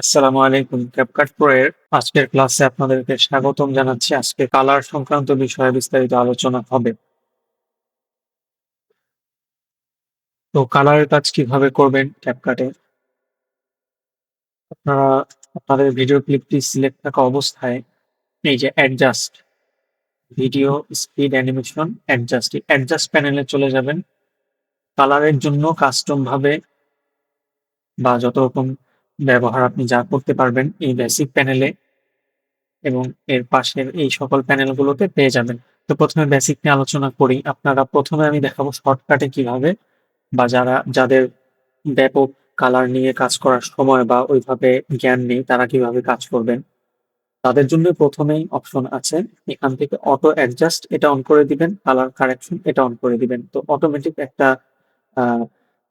আসসালামু আলাইকুম CapCut pro এর আজকের ক্লাসে আপনাদেরকে স্বাগতম জানাচ্ছি। আজকে কালার সংক্রান্ত বিষয়ে বিস্তারিত আলোচনা হবে। তো কালারের কাজ কীভাবে করবেন ক্যাপকাটে আপনারা, আপনাদের ভিডিও ক্লিপটি সিলেক্ট থাকা অবস্থায় এই যে adjust video speed animation adjust adjust প্যানেলে চলে যাবেন। কালারের জন্য কাস্টম ভাবে বা যত রকম ব্যবহার আপনি যা করতে পারবেন এই বেসিক প্যানেলে এবং এর পাশের এই সকল প্যানেলগুলোতে পেয়ে যাবেন। তো প্রথমে বেসিক নিয়ে আলোচনা করি। আপনারা প্রথমে আমি দেখাবো শর্টকাটে কীভাবে বা যারা, যাদের ব্যাপক কালার নিয়ে কাজ করার সময় বা ওইভাবে জ্ঞান নেই, তারা কীভাবে কাজ করবেন? তাদের জন্য প্রথমেই অপশন আছে। এখান থেকে অটো অ্যাডজাস্ট এটা অন করে দিবেন কালার কারেকশন এটা অন করে দিবেন। তো অটোমেটিক একটা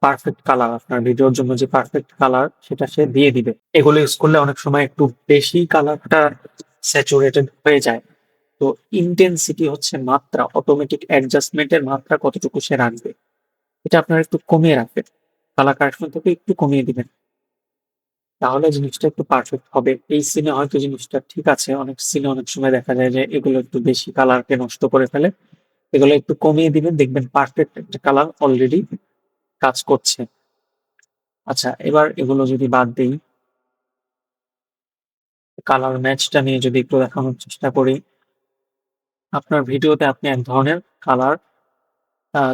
পারফেক্ট কালার আপনার ভিডিওর জন্য যে পারফেক্ট কালার সেটা সে দিয়ে দিবে। এগুলো ইউজ করলে অনেক সময় একটু বেশি কালারটা স্যাচুরেটেড হয়ে যায়। তো ইন্টেন্সিটি হচ্ছে মাত্রা অটোমেটিক অ্যাডজাস্টমেন্টের মাত্রা কতটুকু সে রাখবে, এটা আপনার একটু কমিয়ে রাখবেন। কালার কারেকশন থেকে একটু কমিয়ে দিবেন। তাহলে জিনিসটা একটু পারফেক্ট হবে। এই সিনে হয়তো জিনিসটা ঠিক আছে, অনেক সিনে অনেক সময় দেখা যায় যে এগুলো একটু বেশি কালারকে নষ্ট করে ফেলে। এগুলো একটু কমিয়ে দিবেন, দেখবেন পারফেক্ট একটা কালার অলরেডি কাজ করছে। আচ্ছা এবার এগুলো যদি বাদ দিই। কালার ম্যাচটা নিয়ে যদি একটু দেখানোর চেষ্টা করি। আপনার ভিডিওতে আপনি এক ধরনের কালার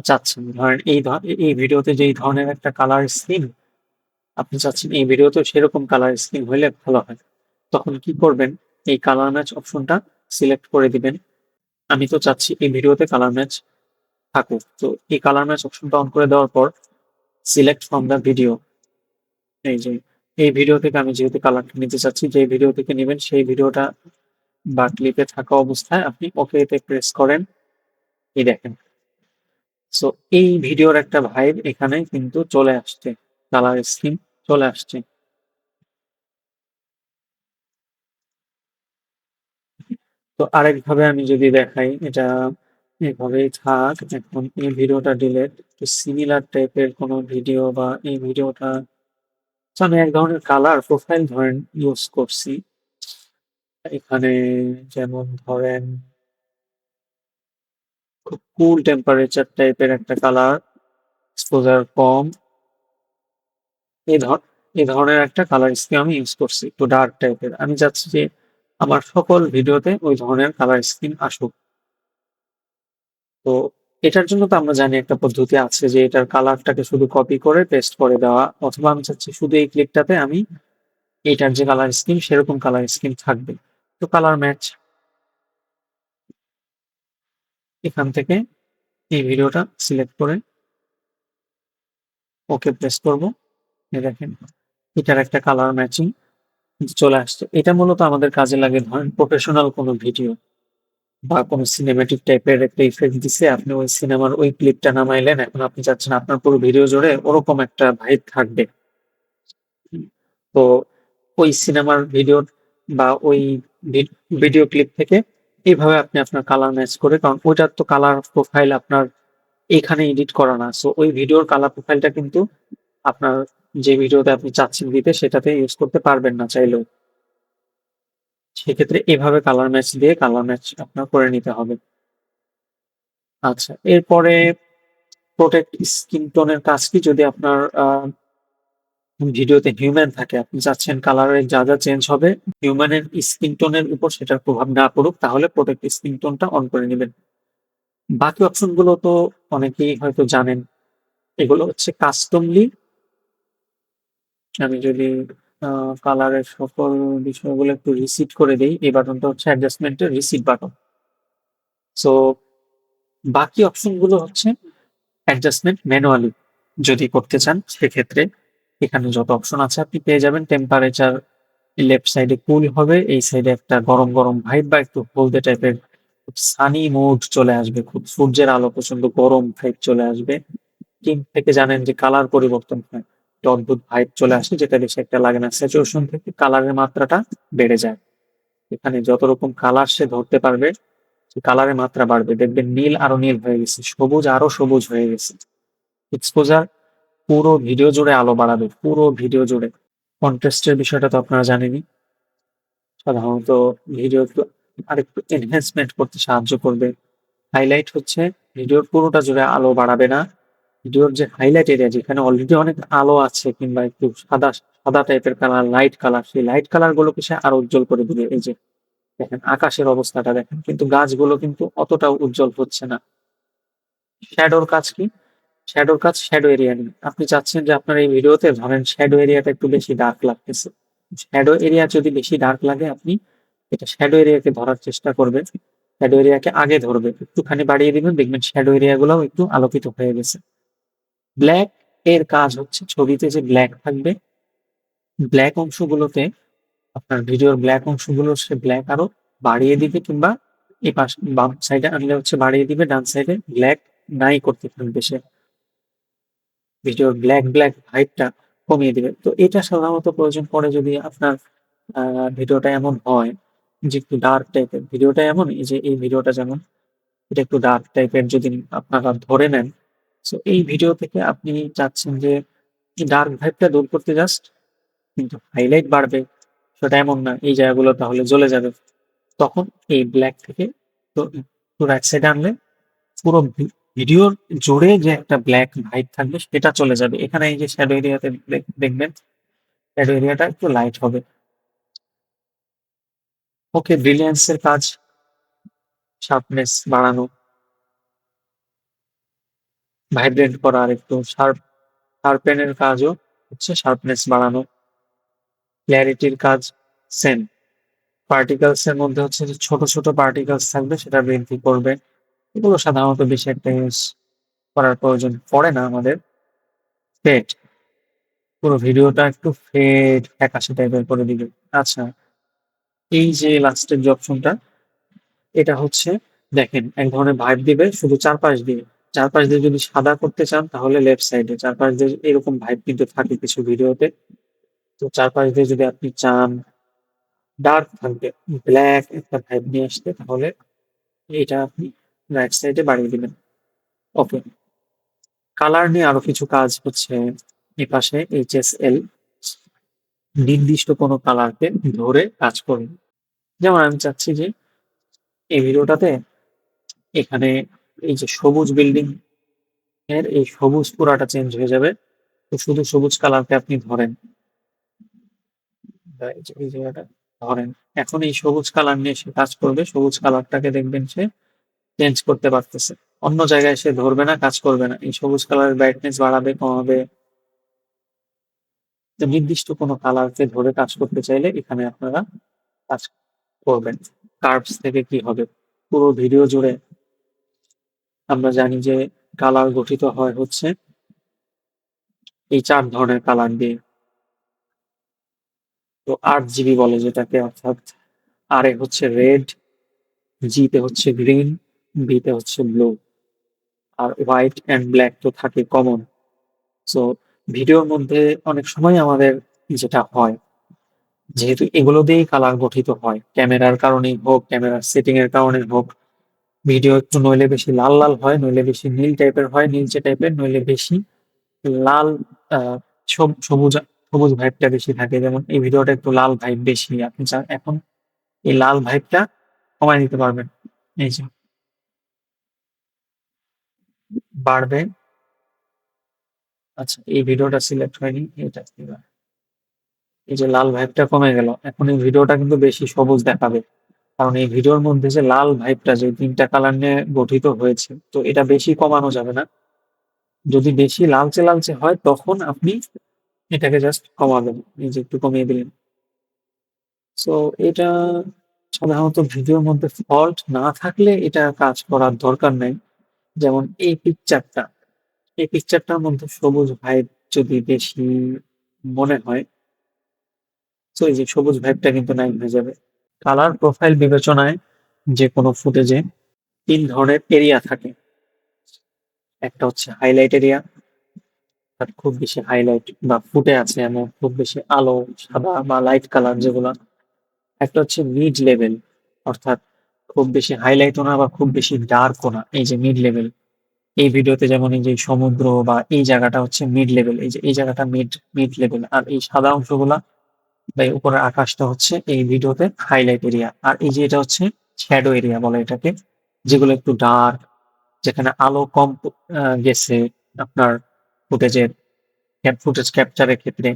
চাচ্ছেন। ধরেন এই এই ভিডিওতে যেই ধরনের একটা কালার স্কিন আপনি চাচ্ছেন, এই ভিডিওতে সেরকম কালার স্কিন হইলে ভালো হয়। তখন কি করবেন? এই কালার ম্যাচ অপশনটা সিলেক্ট করে দিবেন। আমি তো চাচ্ছি এই ভিডিওতে কালার ম্যাচ থাকুক। তো এই কালার ম্যাচ অপশনটা অন করে দেওয়ার পর সিলেক্ট ফ্রম দ্য ভিডিও এই যে, এই ভিডিও থেকে আমি যেহেতু কালারটা নিতে চাচ্ছি, যে ভিডিও থেকে নেবেন, সেই ভিডিওটা বা ক্লিপে থাকা অবস্থায় আপনি ওকেতে প্রেস করেন। এই দেখেন। সো এই ভিডিওর একটা ভাইব এখানে কিন্তু চলে আসছে কালার স্কিম চলে আসছে। তো আরেকভাবে আমি যদি দেখাই, এটা এভাবেই থাক, এখন এই ভিডিওটা ডিলেট তো সিমিলার টাইপের কোনো ভিডিও বা এই ভিডিওটা আমি এক ধরনের কালার প্রোফাইল ধরেন ইউজ করছি। এখানে যেমন ধরেন খুব কুল টেম্পারেচার টাইপের একটা কালার এক্সপোজার কম। এই ধর, এই ধরনের একটা কালার স্কিম আমি ইউজ করছি, একটু ডার্ক টাইপের আমি চাচ্ছি যে আমার সকল ভিডিওতে ওই ধরনের কালার স্কিন আসুক। তো এটার জন্য তো আমরা জানি একটা পদ্ধতি আছে যে এটার কালারটাকে শুধু কপি করে পেস্ট করে দেওয়া, অথবা আমি চাচ্ছি শুধু এই ক্লিকটাতে আমি এটার যে কালার স্কিম সেরকম কালার স্কিম থাকবে। তো কালার ম্যাচ এখান থেকে এই ভিডিওটা সিলেক্ট করে ওকে প্রেস করব। দেখেন, এটার একটা কালার ম্যাচিং চলে আসছে। এটা মূলত আমাদের কাজে লাগে ধরেন প্রফেশনাল কোনো ভিডিও বা কোনো সিনেমেটিক টাইপের একটা ইফেক্ট দিছে, আপনি ওই সিনেমার ওই ক্লিপটা নামাইলেন, এখন আপনি চাচ্ছেন আপনার পুরো ভিডিও জুড়ে ওরকম একটা ভাইব থাকবে। তো ওই সিনেমার ভিডিও বা ওই ভিডিও ক্লিপ থেকে এইভাবে আপনি আপনার কালার ম্যাচ করে, কারণ ওইটার তো কালার প্রোফাইল আপনার এখানে এডিট করা না। সো ওই ভিডিওর কালার প্রোফাইলটা কিন্তু আপনার যে ভিডিওতে আপনি চাচ্ছেন দিতে, সেটাতে ইউজ করতে পারবেন না চাইলেও। সেক্ষেত্রে এভাবে কালার ম্যাচ দিয়ে কালার ম্যাচ আপনার করে নিতে হবে। আচ্ছা এরপরে প্রোটেক্ট স্কিন টোনের কাজ কি? যদি আপনার ভিডিওতে হিউম্যান থাকে, আপনি চাচ্ছেন কালারের যা যা চেঞ্জ হবে হিউম্যানের স্কিন টোনের উপর সেটার প্রভাব না পড়ুক, তাহলে প্রোটেক্ট স্কিন টোনটা অন করে নেবেন। বাকি অপশনগুলো তো অনেকেই হয়তো জানেন। এগুলো হচ্ছে কাস্টমলি আমি যদি কালারের সকল বিষয়গুলো একটু রিসিট করে দেই। এই বাটনটা হচ্ছে অ্যাডজাস্টমেন্টের রিসিট বাটন সো বাকি অপশনগুলো হচ্ছে অ্যাডজাস্টমেন্ট ম্যানুয়ালি যদি করতে চান, সেক্ষেত্রে এখানে যত অপশন আছে আপনি পেয়ে যাবেন। টেম্পারেচার লেফট সাইডে কুল হবে, এই সাইডে একটা গরম গরম ভাইব বা একটু হলদে টাইপের সানি মুড চলে আসবে, খুব সূর্যের আলো প্রচণ্ড গরম ভাইব চলে আসবে। টিম থেকে জানেন যে কালার পরিবর্তন হয়। একটা অদ্ভুত ভাইব চলে আসে, যেটা বেশি একটা লাগে না। স্যাচুরেশন থেকে কালারের মাত্রাটা বেড়ে যায়। এখানে যত রকম কালার সে ধরতে পারবে কালারের মাত্রা বাড়বে। দেখবেন নীল আরও নীল হয়ে গেছে, সবুজ আরও সবুজ হয়ে গেছে। এক্সপোজার পুরো ভিডিও জুড়ে আলো বাড়াবে, পুরো ভিডিও জুড়ে। কন্ট্রাস্টের বিষয়টা তো আপনারা জানেনই। সাধারণত ভিডিও একটু আরেকটু এনহ্যান্সমেন্ট করতে সাহায্য করবে। হাইলাইট হচ্ছে ভিডিওর পুরোটা জুড়ে আলো বাড়াবে না। ভিডিওর যে হাইলাইট এরিয়া যেখানে অলরেডি অনেক আলো আছে কিংবা একটু সাদা সাদা টাইপের কালার লাইট কালার সেই লাইট কালার গুলোকে সে আরও উজ্জ্বল করে দিবে। এই যে দেখেন আকাশের অবস্থাটা দেখেন, কিন্তু গাছগুলো কিন্তু অতটাও উজ্জ্বল হচ্ছে না। শ্যাডোর কাজ কি? শ্যাডোর কাজ শ্যাডো এরিয়া নিয়ে। আপনি চাচ্ছেন যে আপনার এই ভিডিওতে ধরেন শ্যাডো এরিয়াটা একটু বেশি ডার্ক লাগতেছে। শ্যাডো এরিয়া যদি বেশি ডার্ক লাগে, আপনি এটা শ্যাডো এরিয়াকে ধরার চেষ্টা করবেন। শ্যাডো এরিয়াকে আগে ধরবে একটুখানি বাড়িয়ে দিবেন, দেখবেন শ্যাডো এরিয়া গুলোও একটু আলোকিত হয়ে গেছে। ব্ল্যাক এর কাজ হচ্ছে ছবিতে যে ব্ল্যাক থাকবে ব্ল্যাক অংশগুলোতে আপনার ভিডিওর ব্ল্যাক অংশগুলো সে ব্ল্যাক আরও বাড়িয়ে দিবে কিংবা এই পাশ, বাম সাইডে আনলে হচ্ছে বাড়িয়ে দিবে, ডান সাইডে ব্ল্যাক নাই করতে থাকবে সে। ভিডিওর ব্ল্যাক ব্ল্যাক হাইটটা কমিয়ে দিবে। তো এটা সাধারণত প্রয়োজন পড়ে যদি আপনার ভিডিওটা এমন হয় যে একটু ডার্ক টাইপের ভিডিওটা এমন এই যে এই ভিডিওটা যেমন এটা একটু ডার্ক টাইপের যদি আপনারা ধরে নেন সো এই ভিডিও থেকে আপনি চাচ্ছেন যে ডার্ক ভাইবটা দূর করতে জাস্ট কিন্তু হাইলাইট বাড়বে। সেটা এমন না, এই জায়গাগুলো তাহলে জ্বলে যাবে। তখন এই ব্ল্যাক থেকে তো এক সাইডে আনলে পুরো ভিডিওর জুড়ে যে একটা ব্ল্যাক ভাইব থাকবে সেটা চলে যাবে। এখানে এই যে শ্যাডো এরিয়াতে দেখবেন শ্যাডো এরিয়াটা একটু লাইট হবে। ওকে ব্রিলিয়েন্সের কাজ শার্পনেস বাড়ানো। ভাইব্রেন্ট করা আর একটু শার্প শার্পেনের কাজও হচ্ছে শার্পনেস বাড়ানো। ক্ল্যারিটির কাজ সেম পার্টিকেলস এর মধ্যে হচ্ছে যে ছোট ছোট পার্টিকেলস থাকবে, সেটা বৃদ্ধি করবে। এগুলো সাধারণত বেশি একটা ইউজ করার প্রয়োজন পড়ে না আমাদের। ফেট পুরো ভিডিওটা একটু ফেড ফ্যাকাশে টাইপের করে দিবে। আচ্ছা এই যে লাস্টের যে অপশনটা এটা হচ্ছে, দেখেন, এক ধরনের ভাইব দিবে, শুধু চারপাশ দিয়ে। চারপাশ দিয়ে যদি সাদা করতে চান, তাহলে লেফট সাইডে চারপাশ দিয়ে এরকম ভাইব কিন্তু থাকে কিছু ভিডিওতে তো চারপাশ দিয়ে যদি আপনি চান ডার্ক থাকবে ব্ল্যাক একটা ভাইব নিয়ে আসতে, তাহলে এটা আপনি রাইট সাইডে বাড়িয়ে দিবেন। ওকে কালার নিয়ে আরও কিছু কাজ হচ্ছে এ পাশে এল নির্দিষ্ট কোনো কালারকে ধরে কাজ করবে যেমন আমি চাচ্ছি যে এই ভিডিওটাতে এখানে এই যে সবুজ বিল্ডিং এর এই সবুজ পুরাটা চেঞ্জ হয়ে যাবে। তো শুধু সবুজ কালারকে আপনি ধরেন। এই জায়গাটা ধরেন। এখন এই সবুজ কালার নিয়ে সে কাজ করবে, সবুজ কালারটাকে দেখবেন সে চেঞ্জ করতে পারতেছে। অন্য জায়গায় সে ধরবে না, কাজ করবে না। এই সবুজ কালারের ব্রাইটনেস বাড়াবে, কমাবে। নির্দিষ্ট কোনো কালারকে ধরে কাজ করতে চাইলে এখানে আপনারা কাজ করবেন। কার্ভস থেকে কি হবে? পুরো ভিডিও জুড়ে আমরা জানি যে কালার গঠিত হয় হচ্ছে এই চার ধরনের কালার দিয়ে। তো আট জিবি বলে যেটাকে, অর্থাৎ আর এ হচ্ছে রেড, জিতে হচ্ছে গ্রিন, বিতে হচ্ছে ব্লু, আর হোয়াইট অ্যান্ড ব্ল্যাক তো থাকে কমন। সো ভিডিওর মধ্যে অনেক সময় আমাদের যেটা হয়, যেহেতু এগুলো দিয়েই কালার গঠিত হয়, ক্যামেরার কারণেই হোক, ক্যামেরার সেটিং এর কারণে হোক ভিডিও একটু নইলে বেশি লাল লাল হয়, নইলে বেশি নীল টাইপের হয়, নীলচে টাইপের, নইলে বেশি লাল সবুজ সবুজ ভাইবটা বেশি থাকে। যেমন এই ভিডিওটা একটু লাল ভাইব বেশি, আপনি এখন এই লাল ভাইবটা কমাই নিতে পারবেন। এই যে। বাড়বে। আচ্ছা এই ভিডিওটা সিলেক্ট হয়নি, এটা এই যে লাল ভাইবটা কমে গেল, এখন এই ভিডিওটা কিন্তু বেশি সবুজ দেখাবে। কারণ এই ভিডিওর মধ্যে যে লাল ভাইবটা যে তিনটা কালার নিয়ে গঠিত হয়েছে, তো এটা বেশি কমানো যাবে না। যদি বেশি লালচে লালচে হয়, তখন আপনি এটাকে জাস্ট কমাবেন। এই যে একটু কমিয়ে দিলেন। সো এটা সাধারণত ভিডিওর মধ্যে ফল্ট না থাকলে এটা কাজ করার দরকার নেই। যেমন এই পিকচারটা এই পিকচারটার মধ্যে সবুজ ভাইব যদি বেশি মনে হয়, তো এই যে সবুজ ভাইবটা কিন্তু নাই হয়ে যাবে। কালার প্রোফাইল বিবেচনায় যে কোনো ফুটেজে তিন ধরনের এরিয়া থাকে। একটা হচ্ছে হাইলাইট এরিয়া খুব বেশি হাইলাইট বা ফুটে আছে এমন খুব বেশি আলো, সাদা বা লাইট কালার যেগুলো। একটা হচ্ছে মিড লেভেল অর্থাৎ খুব বেশি হাইলাইটও না বা খুব বেশি ডার্কও না, এই যে মিড লেভেল এই ভিডিওতে যেমন এই যে সমুদ্র বা এই জায়গাটা হচ্ছে মিড লেভেল এই যে এই জায়গাটা মিড মিড লেভেল আর এই সাদা অংশগুলা বা উপরের আকাশটা হচ্ছে এই ভিডিওতে হাইলাইট এরিয়া আর এই যে এটা হচ্ছে শ্যাডো এরিয়া বলে এটাকে, যেগুলো একটু ডার্ক যেখানে আলো কম গেছে আপনার ফুটেজের ফুটেজ ক্যাপচারের ক্ষেত্রে।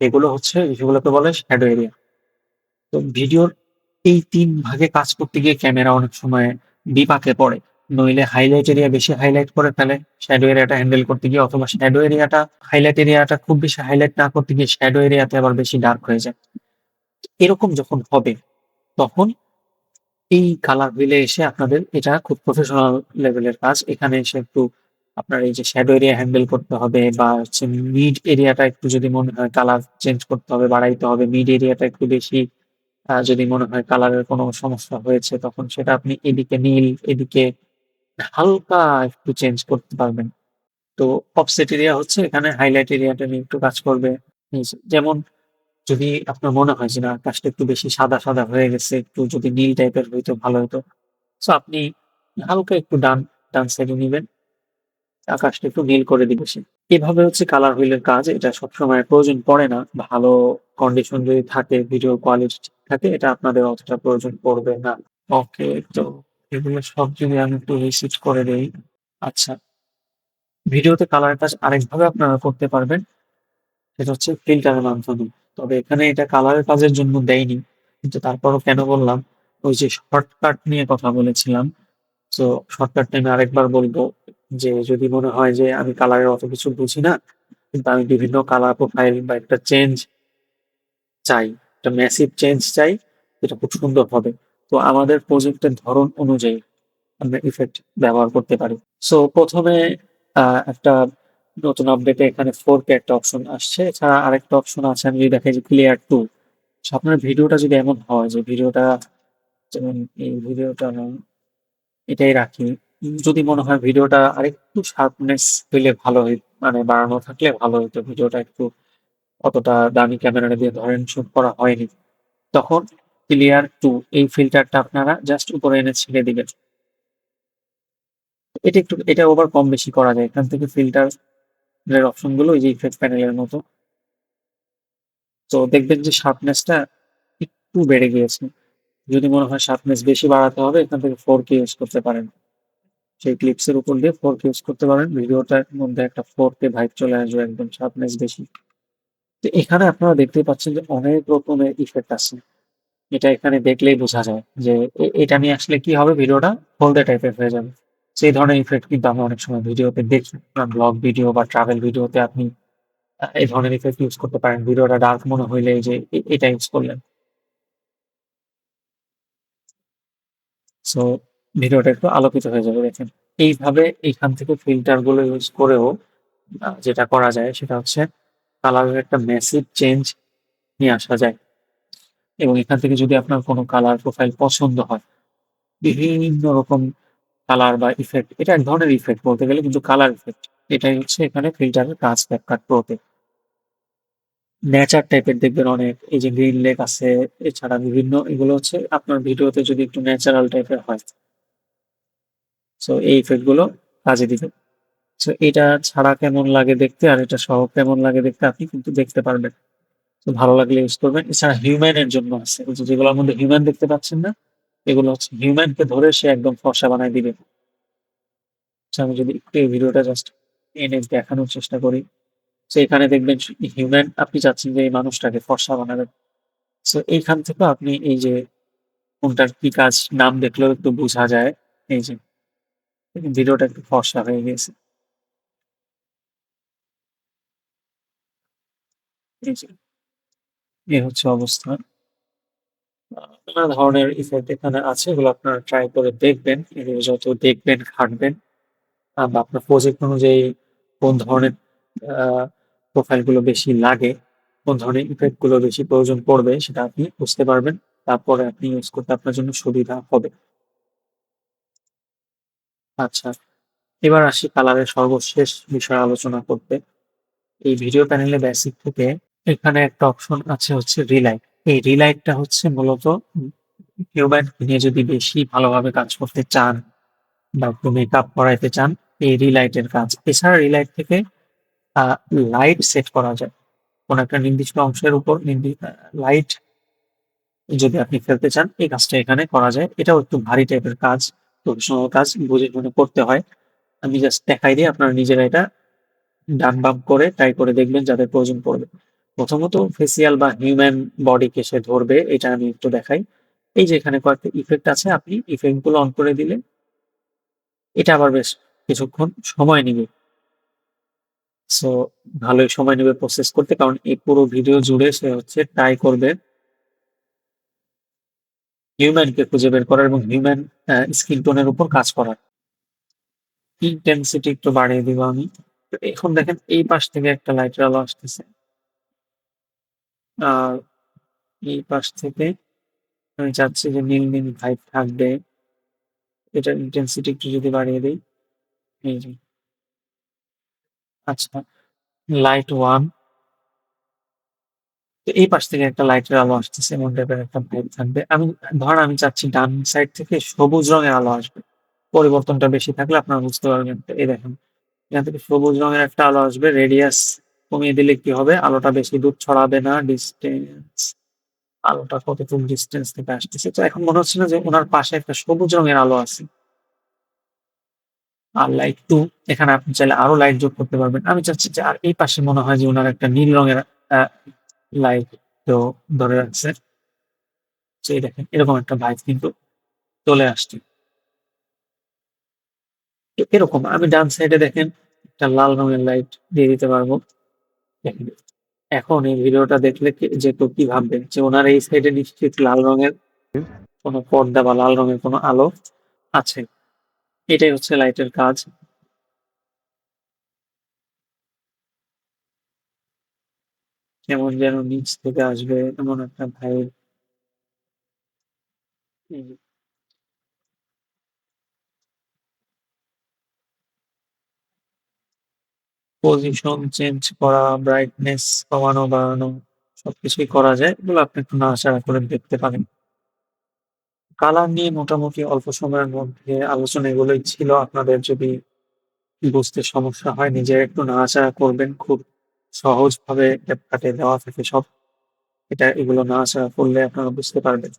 এগুলো হচ্ছে যেগুলোকে বলে শ্যাডো এরিয়া তো ভিডিওর এই তিন ভাগে কাজ করতে গিয়ে ক্যামেরা অনেক সময় বিপাকে পড়ে। নইলে হাইলাইট এরিয়া বেশি হাইলাইট করে ফেলে। শ্যাডো এরিয়াটা হ্যান্ডেল করতে গিয়ে অথবা শ্যাডো এরিয়াটা হাইলাইট এরিয়াটা খুব বেশি হাইলাইট না করতে গিয়ে শ্যাডো এরিয়াতে আবার বেশি ডার্ক হয়ে যায়। এরকম যখন হবে, তখন এই কালার হুইলে এসে আপনাদের এটা খুব প্রফেশনাল লেভেলের কাজ। এখানে এসে একটু আপনার এই যে শ্যাডো এরিয়া হ্যান্ডেল করতে হবে বা হচ্ছে মিড এরিয়াটা একটু যদি মনে হয় কালার চেঞ্জ করতে হবে, বাড়াইতে হবে মিড এরিয়াটা একটু বেশি যদি মনে হয় কালারের কোনো সমস্যা হয়েছে, তখন সেটা আপনি এদিকে নীল, এদিকে হালকা একটু চেঞ্জ করতে পারবেন। তো অফসেট এরিয়া হচ্ছে এখানে হাইলাইট এরিয়াটা নিয়ে একটু কাজ করবে। যেমন যদি আপনার মনে হয় যে না আকাশটা একটু বেশি সাদা সাদা হয়ে গেছে, একটু যদি নীল টাইপের হইতো, ভালো হতো। তো আপনি হালকা একটু ডান ডান সাইডে নিবেন। আকাশটা একটু নীল করে দিবে সে। এভাবে হচ্ছে কালার হুইলের কাজ, এটা সবসময় প্রয়োজন পড়ে না। ভালো কন্ডিশন যদি থাকে ভিডিও কোয়ালিটি থাকে, এটা আপনাদের অতটা প্রয়োজন পড়বে না। ওকে তো এগুলো সব যদি আমি একটু রিসিট করে দেই আচ্ছা। ভিডিওতে কালার কাজ আরেকভাবে আপনারা করতে পারবেন, সেটা হচ্ছে ফিল্টারের মাধ্যমে। তবে এখানে এটা কালারের কাজের জন্য দেয়নি, কিন্তু তারপরও কেন বললাম, ওই যে শর্টকাট নিয়ে কথা বলেছিলাম। তো শর্টকাট আমি আরেকবার বলব, যে যদি মনে হয় যে আমি কালারের অত কিছু বুঝি না, কিন্তু আমি বিভিন্ন কালার প্রোফাইল বা একটা চেঞ্জ চাই, একটা ম্যাসিভ চেঞ্জ চাই যেটা খুব সুন্দর হবে। তো আমাদের প্রজেক্টের ধরন অনুযায়ী আমরা ইফেক্ট ব্যবহার করতে পারি। সো প্রথমে একটা নতুন আপডেটে এখানে ফোর কে একটা অপশন আসছে। এছাড়া আরেকটা অপশন আছে, আমি যদি দেখাই যে ক্লিয়ার টু আপনার ভিডিওটা যদি এমন হয় যে ভিডিওটা, যেমন এই ভিডিওটা এটাই রাখি, যদি মনে হয় ভিডিওটা আরেকটু শার্পনেস হইলে ভালো মানে বাড়ানো থাকলে ভালো হতো ভিডিওটা একটু অতটা দামি ক্যামেরা দিয়ে ধরেন শুট করা হয়নি, তখন ক্লিয়ার টু এই ফিল্টারটা আপনারা জাস্ট উপরে এনে ছেড়ে দিবেন। এটা একটু, এটা ওভার কম বেশি করা যায়। এখান থেকে ফিল্টার এর অপশনগুলো ওই যে ইফেক্ট প্যানেলের মতো। তো দেখবেন যে শার্পনেসটা একটু বেড়ে গিয়েছে। যদি মনে হয় শার্পনেস বেশি বাড়াতে হবে, এখান থেকে ফোর কে ইউজ করতে পারেন। সেই ক্লিপসের উপর দিয়ে ফোর কে ইউজ করতে পারেন। ভিডিওটার মধ্যে একটা ফোর কে ভাইব চলে আসবে একদম শার্পনেস বেশি। তো এখানে আপনারা দেখতেই পাচ্ছেন যে অনেক রকমের ইফেক্ট আছে। এটা এখানে দেখলেই বোঝা যায় যে এটা নিয়ে আসলে কি হবে ভিডিওটা হলদে টাইপের হয়ে যাবে। সেই ধরনের ইফেক্ট কিন্তু আমরা অনেক সময় ভিডিওতে দেখি। ব্লগ ভিডিও বা ট্রাভেল ভিডিওতে আপনি এই ধরনের ইফেক্ট ইউজ করতে পারেন। ভিডিওটা ডার্ক মনে হইলে যে এটা ইউজ করলেন। সো ভিডিওটা একটু আলোকিত হয়ে যাবে দেখেন। এইভাবে এইখান থেকে ফিল্টারগুলো ইউজ করেও যেটা করা যায় সেটা হচ্ছে কালারের একটা মেসিভ চেঞ্জ নিয়ে আসা যায়। এবং এখান থেকে যদি আপনার কোনো কালার প্রোফাইল পছন্দ হয়, বিভিন্ন রকম কালার বা ইফেক্ট এটা এক ধরনের ইফেক্ট বলতে গেলে কিন্তু কালার ইফেক্ট এটাই হচ্ছে এখানে ফিল্টারের কাজ ক্যাপকাট প্রোতে নেচার টাইপের দেখবেন অনেক, এই যে গ্রিন লেক আছে, এছাড়া বিভিন্ন, এগুলো হচ্ছে আপনার ভিডিওতে যদি একটু ন্যাচারাল টাইপের হয়। সো এই ইফেক্টগুলো কাজে দিবে। সো এটা ছাড়া কেমন লাগে দেখতে আর এটা সহ কেমন লাগে দেখতে আপনি কিন্তু দেখতে পারবেন। ভালো লাগলে ইউজ করবেন। এছাড়া হিউম্যানের জন্য আছে। যেগুলোর মধ্যে হিউম্যান দেখতে পাচ্ছেন না এগুলো হচ্ছে হিউম্যানকে ধরে সে একদম ফর্সা বানায় দিবে। আচ্ছা, আমি যদি একটু এই ভিডিওটা জাস্ট এনে দেখানোর চেষ্টা করি। তো এখানে দেখবেন হিউম্যান আপনি চাচ্ছেন যে এই মানুষটাকে ফর্সা বানাবেন তো এইখান থেকে আপনি এই যে কোনটার কি কাজ নাম দেখলেও একটু বোঝা যায়। এই যে ভিডিওটা একটু ফর্সা হয়ে গেছে। এই যে এই হচ্ছে অবস্থা। নানা ধরনের ইফেক্ট এখানে আছে, এগুলো আপনারা ট্রাই করে দেখবেন, এগুলো যত দেখবেন খাটবেন বা আপনার প্রজেক্ট অনুযায়ী কোন ধরনের প্রোফাইলগুলো বেশি লাগে, কোন ধরনের ইফেক্টগুলো বেশি প্রয়োজন পড়বে, সেটা আপনি বুঝতে পারবেন, তারপরে আপনি ইউজ করতে আপনার জন্য সুবিধা হবে। আচ্ছা এবার আসি কালারের সর্বশেষ বিষয় আলোচনা করতে। এই ভিডিও প্যানেলে বেসিক থেকে এখানে একটা অপশন আছে হচ্ছে রিলাইট এই রিলাইটটা হচ্ছে মূলত হিউম্যান নিয়ে যদি বেশি ভালোভাবে কাজ করতে চান বা মেকআপ করাইতে চান, এই রিলাইটের কাজ। এছাড়া রিলাইট থেকে লাইট সেট করা যায়। কোন একটা নির্দিষ্ট অংশের উপর লাইট যদি আপনি ফেলতে চান, এই কাজটা এখানে করা যায়। এটাও একটু ভারী টাইপের কাজ প্রফেশনাল কাজ, বুঝে শুনে করতে হয়। আমি জাস্ট দেখাই দিই, আপনারা নিজেরা এটা ডান বাম করে ট্রাই করে দেখবেন যাদের প্রয়োজন পড়বে। প্রথমত ফেসিয়াল বা হিউম্যান বডিকে সে ধরবে, এটা আমি একটু দেখাই। এই যে এখানে কয়েকটা ইফেক্ট আছে, আপনি ইফেক্টগুলো অন করে দিলে এটা আবার বেশ কিছুক্ষণ সময় নিবে। সো ভালোই সময় নেবে প্রসেস করতে, কারণ এই পুরো ভিডিও জুড়ে সে হচ্ছে ট্রাই করবে। হিউম্যানকে খুঁজে বের করার এবং হিউম্যান স্কিন টোনের উপর কাজ করার। ইন্টেন্সিটি একটু বাড়িয়ে দিব আমি। এখন দেখেন, এই পাশ থেকে একটা লাইটের আলো আসতেছে। আর এই পাশ থেকে আমি চাচ্ছি যে নীল নীল ভাইব থাকবে। এটার ইন্টেন্সিটি একটু যদি বাড়িয়ে দিই, এই যে। আচ্ছা লাইট ওয়ান তো এই পাশ থেকে একটা লাইটের আলো আসতেছে, এমন টাইপের একটা ভাইব থাকবে। আমি, ধর আমি চাচ্ছি ডান সাইড থেকে সবুজ রঙের আলো আসবে। পরিবর্তনটা বেশি থাকলে আপনারা বুঝতে পারবেন। এই দেখেন, এখান থেকে সবুজ রঙের একটা আলো আসবে রেডিয়াস কমিয়ে দিলে কি হবে? আলোটা বেশি দূর ছড়াবে না ডিস্টেন্স আলোটা কতটুকু ডিস্টেন্স থেকে আসতেছে? তো এখন মনে হচ্ছে না যে ওনার পাশে একটা সবুজ রঙের আলো আছে। আর লাইট টু এখানে আপনি চাইলে আরও লাইট যোগ করতে পারবেন। আমি চাচ্ছি যে আর এই পাশে মনে হয় যে ওনার একটা নীল রঙের লাইট তো ধরে রাখছে। সেই দেখেন, এরকম একটা ভাইব কিন্তু চলে আসছে। এরকম, আমি ডান সাইডে দেখেন একটা লাল রঙের লাইট দিয়ে দিতে পারব। এখন এই ভিডিওটা দেখলে যে তো কি ভাববে? যে ওনার এই সাইডে নিশ্চিত লাল রঙের কোনো পর্দা বা লাল রঙের কোনো আলো আছে। এটাই হচ্ছে লাইটের কাজ। কেমন যেন নিচ থেকে আসবে, এমন একটা ভাই পজিশন চেঞ্জ করা ব্রাইটনেস কমানো, বাড়ানো, সবকিছুই করা যায়, এগুলো আপনি একটু নাড়াচাড়া করে দেখতে পারেন। কালার নিয়ে মোটামুটি অল্প সময়ের মধ্যে আলোচনা এগুলোই ছিল। আপনাদের যদি বুঝতে সমস্যা হয়, নিজে একটু নাড়াচাড়া করবেন। খুব সহজভাবে ক্যাপকাটে দেওয়া থাকে সব। এটা এগুলো নাড়াচাড়া করলে আপনারা বুঝতে পারবেন।